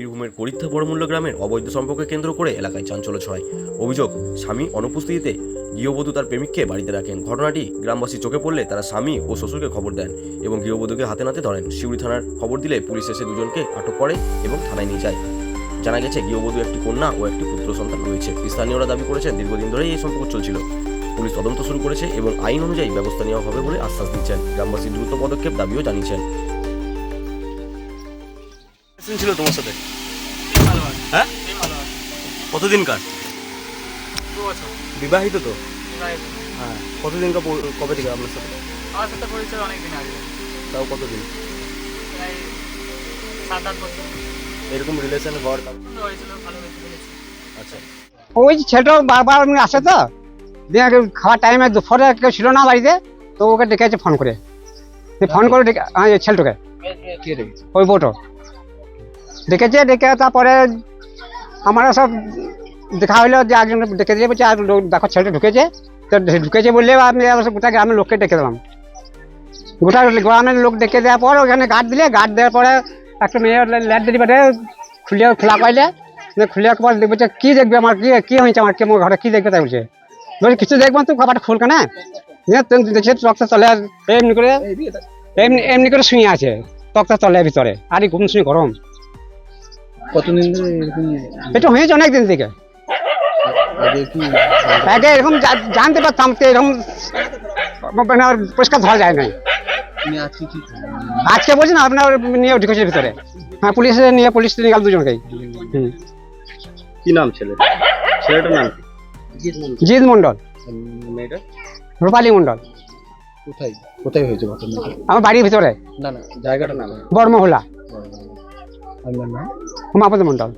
বীরভূমের করিদ্ধা বড়মূল্য গ্রামের অবৈধ সম্পর্কে কেন্দ্র করে এলাকায় চাঞ্চল্য ছড়ায়। অভিযোগ, স্বামী অনুপস্থিতিতে গৃহবধূ তার প্রেমিককে বাড়িতে রাখেন। ঘটনাটি গ্রামবাসী চোখে পড়লে তারা স্বামী ও শ্বশুরকে খবর দেন এবং গৃহবধূকে হাতে নাতে ধরেন। শিউড়ি থানার খবর দিলে পুলিশ এসে দুজনকে আটক করে এবং থানায় নিয়ে যায়। জানা গেছে, গৃহবধূ একটি কন্যা ও একটি পুত্র সন্তান রয়েছে। স্থানীয়রা দাবি করেছেন, দীর্ঘদিন ধরেই এই সম্পর্ক চলছিল। পুলিশ তদন্ত শুরু করেছে এবং আইন অনুযায়ী ব্যবস্থা নেওয়া হবে বলে আশ্বাস দিচ্ছেন। গ্রামবাসী দ্রুত পদক্ষেপ দাবিও জানিয়েছেন। ছিল তোমার সাথে? হ্যাঁ? কতদিনকার বিবাহিত তো? হ্যাঁ কতদিনকার পর- কবে থেকে আপনার সাথে? আমার সাথে পরিচয় অনেক দিন আগে। তাও কতদিন? সাত আট বছর। এরকম রিলেশন হওয়ার আচ্ছা। ওই ছেলেটা বারবার আসে তো? দিয়ে খাওয়ার টাইমে দুপুরে কেউ ছিল না বাড়িতে তো ওকে ডেকেছে ফোন করে। ফোন করে ডেকে হ্যাঁ ছেলেটাকে। ওই বউটো। ডেকেছে ডেকে তারপরে আমরা সব দেখা হইল যে একজন ডেকে দিয়ে বলছে, আর দেখো, ছেলেটা ঢুকেছে। তো ঢুকেছে বললে আমি গোটা গ্রামের লোককে ডেকে দিলাম। গোটা গ্রামের লোক ডেকে দেওয়ার পর ওখানে গার্ড দিলে গার্ড দেওয়ার পরে একটা মেয়ের ল্যাট দিলি বাটে খুলে খোলা পাইলে। খুলে পর দেখবে যে, কি দেখবে আমার, কি কি হয়েছে আমার, কি আমার ঘরে কি দেখবে? তাই বলছে। বলছে, কিছু দেখব তুই খাবারটা খুলকে না দেখছে তক্তা চলে এমনি করে, এমনি এমনি করে শুয়ে আছে। তক্তা তলে ভিতরে, আর ঘুম শুয়ে গরম। কতদিন ধরে এরকম এটা হয়েছে অনেক দিন থেকে। আগে কি আগে এরকম জানতে পারতাম তো এরকম মানে আর পরিষ্কার ধরা যায় নাই। তুমি আজকে কি আজকে বলছি না আপনার নিয়ে ঢুকেছে ভিতরে। হ্যাঁ পুলিশে নিয়ে পুলিশ নিয়ে গেল দুজনকেই। হুম। কি নাম ছেলে? ছেলেটার নাম জিৎ মন্ডল মেয়েটা? রূপালী মন্ডল কোথায়? কোথায় হয়েছে ঘটনাটা আমার বাড়ির ভিতরে। না না জায়গাটা না বর্মহোলা। আপনার নাম? হোমাপতি মণ্ডল